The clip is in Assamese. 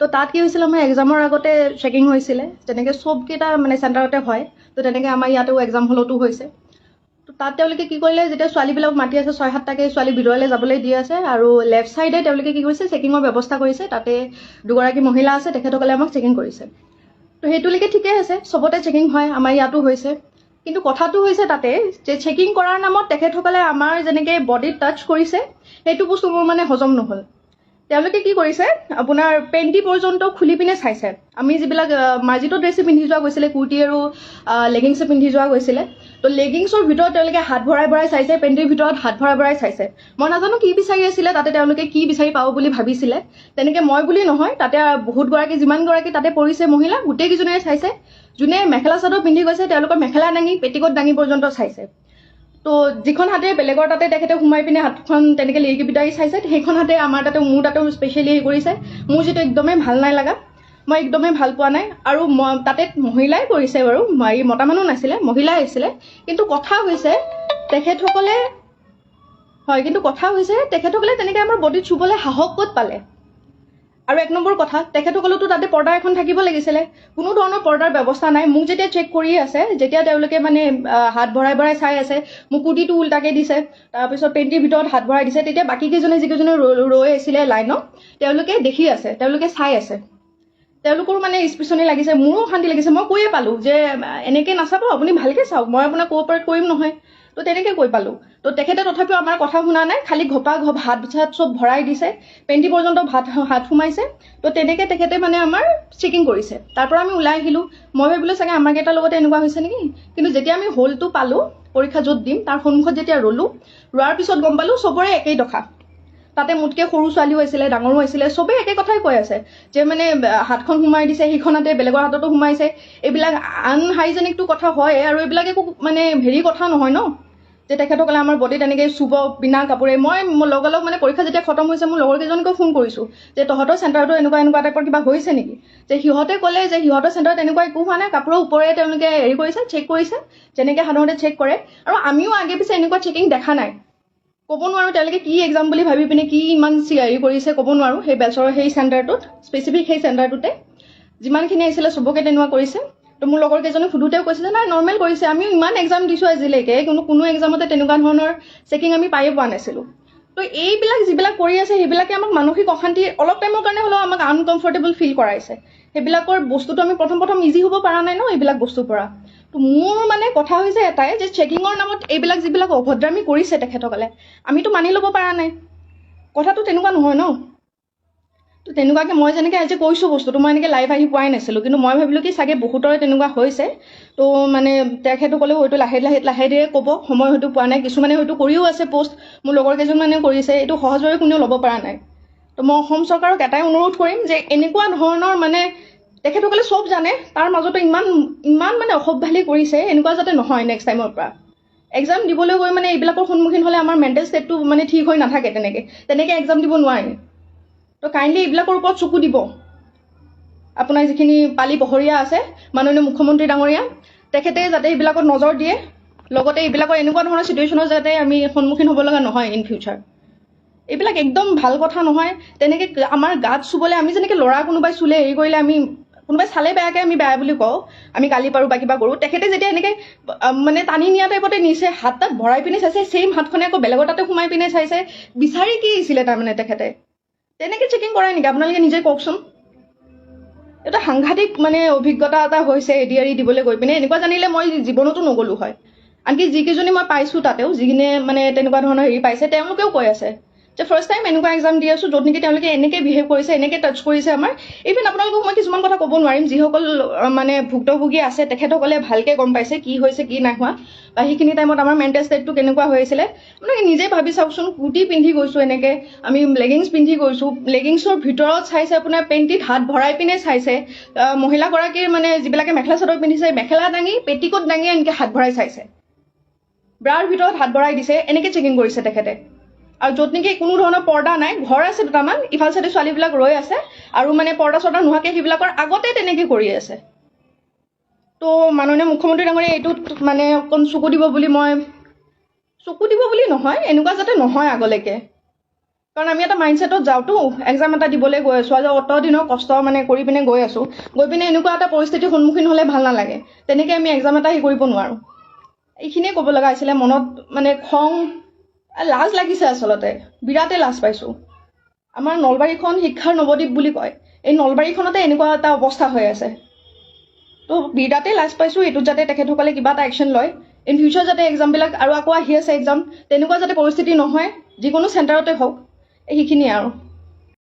তো তাত কি হৈছিলে আমাৰ এক্সামৰ আগতে চেকিং হৈছিলে। তেনেকৈ চবকেইটা মানে চেণ্টাৰতে হয়। তো তেনেকৈ আমাৰ ইয়াতেও এক্সাম হলতো হৈছে। তো তাত তেওঁলোকে কি কৰিলে যেতিয়া ছোৱালীবিলাক মাতি আছে ছয় সাতটাকৈ ছোৱালী ভিতৰলৈ যাবলৈ দি আছে আৰু লেফ্ট ছাইডে তেওঁলোকে কি কৰিছে চেকিঙৰ ব্যৱস্থা কৰিছে। তাতে দুগৰাকী মহিলা আছে তেখেতসকলে আমাক চেকিং কৰিছে। তো সেইটোলৈকে ঠিকেই আছে চবতে চেকিং হয় আমাৰ ইয়াতো হৈছে। কিন্তু কথাটো হৈছে তাতে যে চেকিং কৰাৰ নামত তেখেতসকলে আমাৰ যেনেকৈ বডিত টাচ কৰিছে সেইটো বস্তু মোৰ মানে হজম নহ'ল। তেওঁলোকে কি কৰিছে? আপোনাৰ পেণ্টি পৰ্যন্ত খুলি পিনে চাইছে। আমি যিবিলাক মাৰ্জিত ড্ৰেছে পিন্ধি যোৱা গৈছিলে কুৰ্তি আৰু লেগিংছে পিন্ধি যোৱা গৈছিলে। তো লেগিংছৰ ভিতৰত তেওঁলোকে হাত ভৰাই ভৰাই চাইছে পেণ্টিৰ ভিতৰত হাত ভৰাই ভৰাই চাইছে। মই নাজানো কি বিচাৰি আছিলে তাতে তেওঁলোকে কি বিচাৰি পাব বুলি ভাবিছিলে। তেনেকৈ মই বুলি নহয় তাতে বহুতগৰাকী যিমানগৰাকী তাতে পৰিছে মহিলা গোটেইকেইজনীয়ে চাইছে। যোনে মেখেলা চাদৰ পিন্ধি গৈছে তেওঁলোকৰ মেখেলা দাঙি পেটিকোট দাঙি পৰ্যন্ত চাইছে। তো যিখন হাতে বেলেগৰ তাতে তেখেতে সোমাই পিনে হাতখন তেনেকৈ লিৰিকি পিটাই চাইছে সেইখন হাতে আমাৰ তাতে মোৰ তাতেও স্পেচিয়েলি হেৰি কৰিছে। মোৰ যিটো একদমেই ভাল নাই লগা মই একদমেই ভাল পোৱা নাই। আৰু ম তাতে মহিলাই কৰিছে বাৰু এই মতা মানুহ নাছিলে মহিলাই আহিছিলে কিন্তু কথা হৈছে তেখেতসকলে হয় কিন্তু কথা হৈছে তেখেতসকলে তেনেকৈ আমাৰ বডিত চুবলৈ সাহস ক'ত পালে? আৰু এক নম্বৰ কথা তেখেতসকলেতো তাতে পৰ্দা এখন থাকিব লাগিছিলে। কোনো ধৰণৰ পৰ্দাৰ ব্যৱস্থা নাই। মোক যেতিয়া চেক কৰি আছে যেতিয়া তেওঁলোকে মানে হাত ভৰাই ভৰাই চাই আছে মোক কুৰ্তিটো উল্টাকৈ দিছে তাৰপিছত পেণ্টিৰ ভিতৰত হাত ভৰাই দিছে তেতিয়া বাকীকেইজনে যিকেইজনে ৰৈ আছিলে লাইনত তেওঁলোকে দেখি আছে তেওঁলোকে চাই আছে। তেওঁলোকৰো মানে স্পেচনি লাগিছে মোৰো অশান্তি লাগিছে। মই কৈয়ে পালোঁ যে এনেকৈ নাচাব আপুনি ভালকৈ চাওক মই আপোনাক কোঅপাৰেট কৰিম নহয়। তো তেনেকৈ কৈ পালোঁ। তো তেখেতে তথাপিও আমাৰ কথা শুনা নাই খালি ঘপা ঘপ হাত চাত চব ভৰাই দিছে পেণ্টি পৰ্যন্ত ভাত হাত সোমাইছে। তো তেনেকৈ তেখেতে মানে আমাৰ চেকিং কৰিছে। তাৰ পৰা আমি ওলাই আহিলোঁ। মই ভাবিলোঁ চাগে আমাৰ কেইটাৰ লগতে এনেকুৱা হৈছে নেকি? কিন্তু যেতিয়া আমি হলটো পালোঁ পৰীক্ষা য'ত দিম তাৰ সন্মুখত যেতিয়া ৰ'লোঁ ৰোৱাৰ পিছত গম পালোঁ চবৰে একেই দশা তাতে মোতকৈ সৰু ছোৱালীও আছিলে ডাঙৰো আছিলে চবেই একে কথাই কৈ আছে যে মানে হাতখন সোমাই দিছে সেইখন হাতে বেলেগৰ হাততো সোমাইছে। এইবিলাক আনহাইজেনিকটো কথা হয় আৰু এইবিলাক একো মানে হেৰি কথা নহয় ন? যে তেখেতসকলে আমাৰ বডিত এনেকৈ চুব বিনা কাপোৰে মই মোৰ লগালগ মানে পৰীক্ষা যেতিয়া খতম হৈছে মোৰ লগৰ কেইজনীকো ফোন কৰিছোঁ যে তহঁতৰ চেণ্টাৰতো এনেকুৱা এনেকুৱা টাইপৰ কিবা হৈছে নেকি? যে সিহঁতে ক'লে যে সিহঁতৰ চেণ্টাৰত এনেকুৱা একো হোৱা নাই কাপোৰৰ ওপৰে তেওঁলোকে হেৰি কৰিছে চেক কৰিছে যেনেকৈ সাধাৰণতে চেক কৰে। আৰু আমিও আগে পিছে এনেকুৱা চেকিং দেখা নাই। ক'ব নোৱাৰোঁ তেওঁলোকে কি এক্সাম বুলি ভাবি পিনে কি ইমান হেৰি কৰিছে ক'ব নোৱাৰোঁ। সেই বেলচৰৰ সেই চেণ্টাৰটোত স্পেচিফিক সেই চেণ্টাৰটোতে যিমানখিনি আহিছিলে চবকে তেনেকুৱা কৰিছে। তো মোৰ লগৰ কেইজনে সোধোতেও কৈছে যে নাই নৰ্মেল কৰিছে আমিও ইমান এক্সাম দিছোঁ আজিলৈকে কিন্তু কোনো এক্সামতে তেনেকুৱা ধৰণৰ চেকিং আমি পায়ে পোৱা নাছিলোঁ। তো এইবিলাক যিবিলাক কৰি আছে সেইবিলাকে আমাক মানসিক অশান্তি অলপ টাইমৰ কাৰণে হ'লেও আমাক আনকমফৰ্টেবল ফিল কৰাইছে। সেইবিলাকৰ বস্তুটো আমি প্ৰথম প্ৰথম ইজি হ'ব পৰা নাই ন এইবিলাক বস্তুৰ পৰা। তো মোৰ মানে কথা হৈছে এটাই যে চেকিঙৰ নামত এইবিলাক যিবিলাক অভদ্ৰামী কৰিছে তেখেতসকলে আমিতো মানি ল'ব পৰা নাই। কথাটো তেনেকুৱা নহয় ন। তো তেনেকুৱাকৈ মই যেনেকৈ আজি কৈছোঁ বস্তুটো মই এনেকৈ লাইভ আহি পোৱাই নাছিলোঁ। কিন্তু মই ভাবিলোঁ কি চাগে বহুতৰে তেনেকুৱা হৈছে। তো মানে তেখেতসকলেও হয়তো লাহে লাহে লাহে ধীৰে ক'ব। সময় হয়তো পোৱা নাই। কিছুমানে হয়তো কৰিও আছে পষ্ট মোৰ লগৰ কেইজনমানেও কৰিছে। এইটো সহজভাৱে কোনেও ল'ব পৰা নাই। তো মই অসম চৰকাৰক এটাই অনুৰোধ কৰিম যে এনেকুৱা ধৰণৰ মানে তেখেতসকলে চব জানে। তাৰ মাজতো ইমান ইমান মানে অসভ্যালি কৰিছে। এনেকুৱা যাতে নহয় নেক্সট টাইমৰ পৰা। এক্সাম দিবলৈ গৈ মানে এইবিলাকৰ সন্মুখীন হ'লে আমাৰ মেণ্টেল ষ্টেটটো মানে ঠিক হৈ নাথাকে তেনেকৈ। তেনেকৈ এক্সাম দিব নোৱাৰি। তো কাইণ্ডলি এইবিলাকৰ ওপৰত চকু দিব। আপোনাৰ যিখিনি পালি পহৰীয়া আছে মাননীয় মুখ্যমন্ত্ৰী ডাঙৰীয়া তেখেতে যাতে এইবিলাকত নজৰ দিয়ে। লগতে এইবিলাকৰ এনেকুৱা ধৰণৰ চিটুৱেশ্যনৰ যাতে আমি সন্মুখীন হ'ব লগা নহয় ইন ফিউচাৰ এইবিলাক একদম ভাল কথা নহয়। তেনেকৈ আমাৰ গাত চুবলৈ আমি যেনেকৈ ল'ৰা কোনোবাই চুলে হেৰি কৰিলে আমি কোনোবাই চালে বেয়াকৈ আমি বেয়া বুলি কওঁ আমি গালি পাৰোঁ বা কিবা কৰোঁ তেখেতে যেতিয়া এনেকৈ মানে টানি নিয়া টাইপতে নিছে হাত তাত ভৰাই পিনে চাইছে ছেইম হাতখনে আকৌ বেলেগৰ তাতে সোমাই পিনে চাইছে বিচাৰি কি আহিছিলে তাৰমানে তেখেতে? তেনেকৈ চেকিং কৰাই নেকি? আপোনালোকে নিজে কওকচোন। এটা সাংঘাতিক মানে অভিজ্ঞতা এটা হৈছে এডি আৰি দিবলৈ গৈ পিনে। এনেকুৱা জানিলে মই জীৱনতো নগ'লো হয়। আনকি যিকেইজনী মই পাইছোঁ তাতেও যিখিনিয়ে মানে তেনেকুৱা ধৰণৰ হেৰি পাইছে তেওঁলোকেও কৈ আছে। যে ফাৰ্ষ্ট টাইম এনেকুৱা এক্সাম দি আছোঁ য'ত নেকি তেওঁলোকে এনেকৈ বিহেভ কৰিছে এনেকৈ টাচ কৰিছে আমাৰ। ইভেন আপোনালোকক মই কিছুমান কথা ক'ব নোৱাৰিম। যিসকল মানে ভুক্তভোগী আছে তেখেতসকলে ভালকৈ গম পাইছে কি হৈছে কি নাই হোৱা। বা সেইখিনি টাইমত আমাৰ মেণ্টেল ষ্টেটটো কেনেকুৱা হৈ আছিলে। আপোনালোকে নিজে ভাবি চাওকচোন কুৰ্তি পিন্ধি গৈছোঁ এনেকৈ আমি লেগিংছ পিন্ধি গৈছোঁ। লেগিংছৰ ভিতৰত চাইছে আপোনাৰ পেণ্টিত হাত ভৰাই পিনে চাইছে। মহিলাগৰাকীৰ মানে যিবিলাকে মেখেলা চাদৰ পিন্ধিছে মেখেলা দাঙি পেটিকোট দাঙি এনেকৈ হাত ভৰাই চাইছে। ব্ৰাৰ ভিতৰত হাত ভৰাই দিছে এনেকৈ চেকিং কৰিছে তেখেতে। আৰু য'ত নেকি কোনো ধৰণৰ পৰ্দা নাই ঘৰ আছে দুটামান ইফাল চাইডে ছোৱালীবিলাক ৰৈ আছে আৰু মানে পৰ্দা চৰ্দা নোহোৱাকৈ সেইবিলাকৰ আগতে তেনেকৈ কৰি আছে। তো মাননীয় মুখ্যমন্ত্ৰী ডাঙৰীয়া এইটোত মানে অকণ চকু দিব বুলি মই চকু দিব বুলি নহয় এনেকুৱা যাতে নহয় আগলৈকে। কাৰণ আমি এটা মাইণ্ডছেটত যাওঁতো এক্সাম এটা দিবলৈ গৈ আছোঁ আজি অত দিনৰ কষ্ট মানে কৰি পিনে গৈ আছোঁ গৈ পিনে এনেকুৱা এটা পৰিস্থিতিৰ সন্মুখীন হ'লে ভাল নালাগে তেনেকৈ আমি এক্সাম এটা হেৰি কৰিব নোৱাৰোঁ। এইখিনিয়ে ক'ব লগা হৈছিলে মনত মানে খং লাজ লাগিছে আচলতে। বিৰাটেই লাজ পাইছোঁ। আমাৰ নলবাৰীখন শিক্ষাৰ নৱদ্বীপ বুলি কয়। এই নলবাৰীখনতে এনেকুৱা এটা অৱস্থা হৈ আছে। তো বিৰাটেই লাজ পাইছোঁ এইটোত যাতে তেখেতসকলে কিবা এটা একশ্যন লয়। ইন ফিউচাৰ যাতে এক্সামবিলাক আৰু আকৌ আহি আছে এক্সাম তেনেকুৱা যাতে পৰিস্থিতি নহয় যিকোনো চেণ্টাৰতে হওক। সেইখিনিয়ে আৰু।